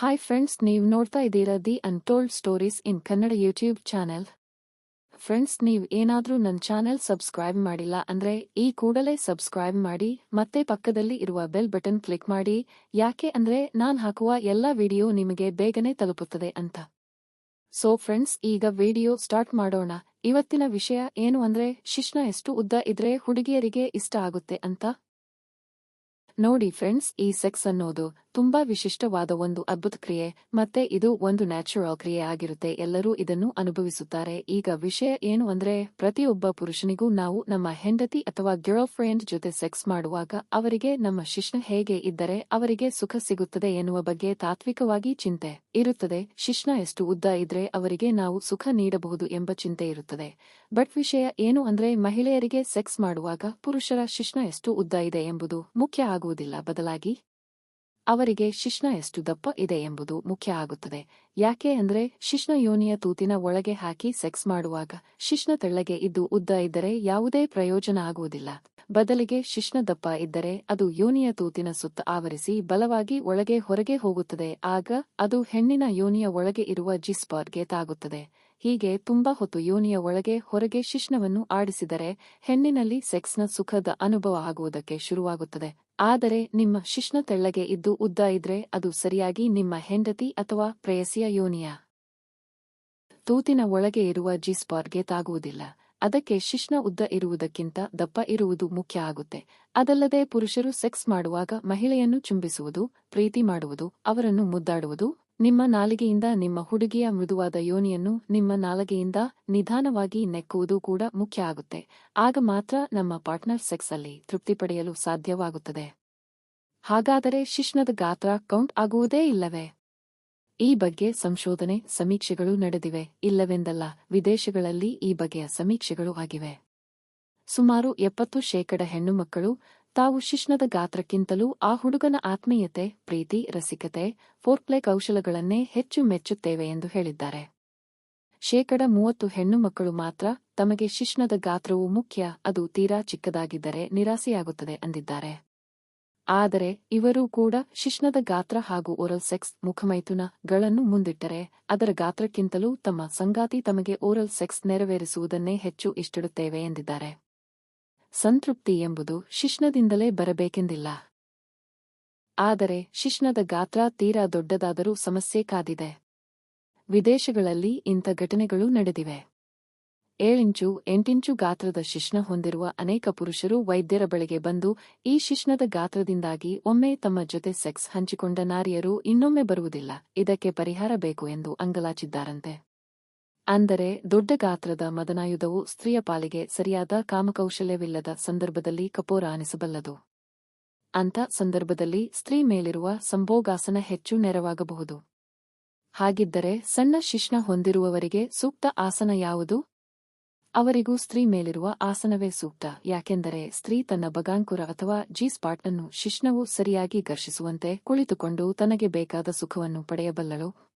Hi friends ನೀವು ನೋಡ್ತಾ ಇದ್ದೀರಾ the untold stories in Kannada YouTube channel friends ನೀವು ಏನಾದರೂ ನನ್ನ ಚಾನೆಲ್ ಸಬ್ಸ್ಕ್ರೈಬ್ ಮಾಡಿಲ್ಲ ಅಂದ್ರೆ ಈ ಕೂಡಲೇ ಸಬ್ಸ್ಕ್ರೈಬ್ ಮಾಡಿ, ಮತ್ತೆ ಪಕ್ಕದಲ್ಲಿ ಇರುವ ಬೆಲ್ ಬಟನ್ ಕ್ಲಿಕ್ ಮಾಡಿ, ಯಾಕೆ ಅಂದ್ರೆ ನಾನು ಹಾಕುವ ಎಲ್ಲ ವಿಡಿಯೋ ನಿಮಗೆ ಬೇಗನೆ ತಲುಪುತ್ತದೆ ಅಂತ. ಸೊ ಫ್ರೆಂಡ್ಸ್ ಈಗ ವಿಡಿಯೋ ಸ್ಟಾರ್ಟ್ ಮಾಡೋಣ. ಇವತ್ತಿನ ವಿಷಯ ಏನು ಅಂದ್ರೆ ಶಿಶ್ನ ಎಷ್ಟು ಉದ್ದ ಇದ್ರೆ ಹುಡುಗಿಯರಿಗೆ ಇಷ್ಟ ಆಗುತ್ತೆ ಅಂತ. ನೋಡಿ ಫ್ರೆಂಡ್ಸ್ ಈ ಸೆಕ್ಸ್ ಅನ್ನೋದು ತುಂಬಾ ವಿಶಿಷ್ಟವಾದ ಒಂದು ಅದ್ಭುತ ಕ್ರಿಯೆ, ಮತ್ತೆ ಇದು ಒಂದು ನ್ಯಾಚುರಲ್ ಕ್ರಿಯೆ ಆಗಿರುತ್ತೆ. ಎಲ್ಲರೂ ಇದನ್ನು ಅನುಭವಿಸುತ್ತಾರೆ. ಈಗ ವಿಷಯ ಏನು ಅಂದ್ರೆ, ಪ್ರತಿಯೊಬ್ಬ ಪುರುಷನಿಗೂ ನಾವು ನಮ್ಮ ಹೆಂಡತಿ ಅಥವಾ ಗರ್ಲ್ ಫ್ರೆಂಡ್ ಜೊತೆ ಸೆಕ್ಸ್ ಮಾಡುವಾಗ ಅವರಿಗೆ ನಮ್ಮ ಶಿಶ್ನ ಹೇಗೆ ಇದ್ದರೆ ಅವರಿಗೆ ಸುಖ ಸಿಗುತ್ತದೆ ಎನ್ನುವ ಬಗ್ಗೆ ತಾತ್ವಿಕವಾಗಿ ಚಿಂತೆ ಇರುತ್ತದೆ. ಶಿಶ್ನ ಎಷ್ಟು ಉದ್ದ ಇದ್ರೆ ಅವರಿಗೆ ನಾವು ಸುಖ ನೀಡಬಹುದು ಎಂಬ ಚಿಂತೆ ಇರುತ್ತದೆ. ಬಟ್ ವಿಷಯ ಏನು ಅಂದ್ರೆ, ಮಹಿಳೆಯರಿಗೆ ಸೆಕ್ಸ್ ಮಾಡುವಾಗ ಪುರುಷರ ಶಿಶ್ನ ಎಷ್ಟು ಉದ್ದ ಇದೆ ಎಂಬುದು ಮುಖ್ಯ ಆಗುವುದಿಲ್ಲ. ಬದಲಾಗಿ ಅವರಿಗೆ ಶಿಶ್ನ ಎಷ್ಟು ದಪ್ಪ ಇದೆ ಎಂಬುದು ಮುಖ್ಯ ಆಗುತ್ತದೆ. ಯಾಕೆ ಅಂದ್ರೆ ಶಿಶ್ನ ಯೋನಿಯ ತೂತಿನ ಒಳಗೆ ಹಾಕಿ ಸೆಕ್ಸ್ ಮಾಡುವಾಗ ಶಿಶ್ನ ತೆಳ್ಳಗೆ ಇದ್ದು ಉದ್ದ ಇದ್ದರೆ ಯಾವುದೇ ಪ್ರಯೋಜನ ಆಗುವುದಿಲ್ಲ. ಬದಲಿಗೆ ಶಿಶ್ನ ದಪ್ಪ ಇದ್ದರೆ ಅದು ಯೋನಿಯ ತೂತಿನ ಸುತ್ತ ಆವರಿಸಿ ಬಲವಾಗಿ ಒಳಗೆ ಹೊರಗೆ ಹೋಗುತ್ತದೆ. ಆಗ ಅದು ಹೆಣ್ಣಿನ ಯೋನಿಯ ಒಳಗೆ ಇರುವ ಜಿಸ್ಪಾರ್ಗೆ ತಾಗುತ್ತದೆ. ಹೀಗೆ ತುಂಬಾ ಹೊತ್ತು ಯೋನಿಯ ಒಳಗೆ ಹೊರಗೆ ಶಿಶ್ನವನ್ನು ಆಡಿಸಿದರೆ ಹೆಣ್ಣಿನಲ್ಲಿ ಸೆಕ್ಸ್ನ ಸುಖದ ಅನುಭವ ಆಗುವುದಕ್ಕೆ ಶುರುವಾಗುತ್ತದೆ. ಆದರೆ ನಿಮ್ಮ ಶಿಶ್ನ ತೆಳ್ಳಗೆ ಇದ್ದು ಉದ್ದ ಇದ್ರೆ ಅದು ಸರಿಯಾಗಿ ನಿಮ್ಮ ಹೆಂಡತಿ ಅಥವಾ ಪ್ರೇಯಸಿಯ ಯೋನಿಯ. ತೂತಿನ ಒಳಗೆ ಇರುವ ಜಿಸ್ಪಾರ್ಗೆ ತಾಗುವುದಿಲ್ಲ. ಅದಕ್ಕೆ ಶಿಶ್ನ ಉದ್ದ ಇರುವುದಕ್ಕಿಂತ ದಪ್ಪ ಇರುವುದು ಮುಖ್ಯ ಆಗುತ್ತೆ. ಅದಲ್ಲದೆ ಪುರುಷರು ಸೆಕ್ಸ್ ಮಾಡುವಾಗ ಮಹಿಳೆಯನ್ನು ಚುಂಬಿಸುವುದು, ಪ್ರೀತಿ ಮಾಡುವುದು, ಅವರನ್ನು ಮುದ್ದಾಡುವುದು ನಿಮ್ಮ ನಾಲಿಗೆಯಿಂದ ನಿಮ್ಮ ಹುಡುಗಿಯ ಮೃದುವಾದ ಯೋನಿಯನ್ನು ನಿಮ್ಮ ನಾಲಿಗೆಯಿಂದ ನಿಧಾನವಾಗಿ ನೆಕ್ಕುವುದು ಕೂಡ ಮುಖ್ಯ ಆಗುತ್ತೆ. ಆಗ ಮಾತ್ರ ನಮ್ಮ ಪಾರ್ಟ್ನರ್ ಸೆಕ್ಸ್ ಅಲ್ಲಿ ತೃಪ್ತಿ ಪಡೆಯಲು ಸಾಧ್ಯವಾಗುತ್ತದೆ. ಹಾಗಾದರೆ ಶಿಶ್ನದ ಗಾತ್ರ ಕೌಂಟ್ ಆಗುವುದೇ ಇಲ್ಲವೇ? ಈ ಬಗ್ಗೆ ಸಂಶೋಧನೆ, ಸಮೀಕ್ಷೆಗಳು ನಡೆದಿವೆ. ಇಲ್ಲವೆಂದಲ್ಲ, ವಿದೇಶಗಳಲ್ಲಿ ಈ ಬಗೆಯ ಸಮೀಕ್ಷೆಗಳು ಆಗಿವೆ. ಸುಮಾರು ಎಪ್ಪತ್ತು ಶೇಕಡ ಹೆಣ್ಣು ಮಕ್ಕಳು ತಾವು ಶಿಶ್ನದ ಗಾತ್ರಕ್ಕಿಂತಲೂ ಆ ಹುಡುಗನ ಆತ್ಮೀಯತೆ, ಪ್ರೀತಿ, ರಸಿಕತೆ, ಫೋರ್ಪ್ಲೆ ಕೌಶಲಗಳನ್ನೇ ಹೆಚ್ಚು ಮೆಚ್ಚುತ್ತೇವೆ ಎಂದು ಹೇಳಿದ್ದಾರೆ. ಶೇಕಡ ಮೂವತ್ತು ಹೆಣ್ಣು ಮಕ್ಕಳು ಮಾತ್ರ ತಮಗೆ ಶಿಶ್ನದ ಗಾತ್ರವು ಮುಖ್ಯ, ಅದು ತೀರಾ ಚಿಕ್ಕದಾಗಿದ್ದರೆ ನಿರಾಸೆಯಾಗುತ್ತದೆ ಅಂದಿದ್ದಾರೆ. ಆದರೆ ಇವರೂ ಕೂಡ ಶಿಶ್ನದ ಗಾತ್ರ ಹಾಗೂ ಓರಲ್ ಸೆಕ್ಸ್ ಮುಖಮೈಥುನಗಳನ್ನು ಮುಂದಿಟ್ಟರೆ ಅದರ ಗಾತ್ರಕ್ಕಿಂತಲೂ ತಮ್ಮ ಸಂಗಾತಿ ತಮಗೆ ಓರಲ್ ಸೆಕ್ಸ್ ನೆರವೇರಿಸುವುದನ್ನೇ ಹೆಚ್ಚು ಇಷ್ಟಿಡುತ್ತೇವೆ ಎಂದಿದ್ದಾರೆ. ಸಂತೃಪ್ತಿ ಎಂಬುದು ಶಿಶ್ನದಿಂದಲೇ ಬರಬೇಕೆಂದಿಲ್ಲ. ಆದರೆ ಶಿಶ್ನದ ಗಾತ್ರ ತೀರಾ ದೊಡ್ಡದಾದರೂ ಸಮಸ್ಯೆ ಕಾದಿದೆ. ವಿದೇಶಗಳಲ್ಲಿ ಇಂಥ ಘಟನೆಗಳು ನಡೆದಿವೆ. ಏಳಿಂಚು, ಎಂಟಿಂಚು ಗಾತ್ರದ ಶಿಶ್ನ ಹೊಂದಿರುವ ಅನೇಕ ಪುರುಷರು ವೈದ್ಯರ ಬಳಿಗೆ ಬಂದು ಈ ಶಿಶ್ನದ ಗಾತ್ರದಿಂದಾಗಿ ಒಮ್ಮೆ ತಮ್ಮ ಜೊತೆ ಸೆಕ್ಸ್ ಹಂಚಿಕೊಂಡ ನಾರಿಯರು ಇನ್ನೊಮ್ಮೆ ಬರುವುದಿಲ್ಲ, ಇದಕ್ಕೆ ಪರಿಹಾರ ಬೇಕು ಎಂದು ಅಂಗಲಾಚಿದ್ದಾರಂತೆ. ಅಂದರೆ ದೊಡ್ಡ ಗಾತ್ರದ ಮದನಾಯುಧವು ಸ್ತ್ರೀಯ ಪಾಲಿಗೆ ಸರಿಯಾದ ಕಾಮಕೌಶಲ್ಯವಿಲ್ಲದ ಸಂದರ್ಭದಲ್ಲಿ ಕಪೋರ ಅನಿಸಬಲ್ಲದು. ಅಂಥ ಸಂದರ್ಭದಲ್ಲಿ ಸ್ತ್ರೀ ಮೇಲಿರುವ ಸಂಭೋಗಾಸನ ಹೆಚ್ಚು ನೆರವಾಗಬಹುದು. ಹಾಗಿದ್ದರೆ ಸಣ್ಣ ಶಿಷ್ಣ ಹೊಂದಿರುವವರಿಗೆ ಸೂಕ್ತ ಆಸನ ಯಾವುದು? ಅವರಿಗೂ ಸ್ತ್ರೀ ಮೇಲಿರುವ ಆಸನವೇ ಸೂಕ್ತ, ಯಾಕೆಂದರೆ ಸ್ತ್ರೀ ತನ್ನ ಬಗಾಂಕುರ ಅಥವಾ ಜಿ ಸ್ಪಾಟ್ ಅನ್ನು ಶಿಶ್ನವು ಸರಿಯಾಗಿ ಘರ್ಷಿಸುವಂತೆ ಕುಳಿತುಕೊಂಡು ತನಗೆ ಬೇಕಾದ ಸುಖವನ್ನು ಪಡೆಯಬಲ್ಲಳು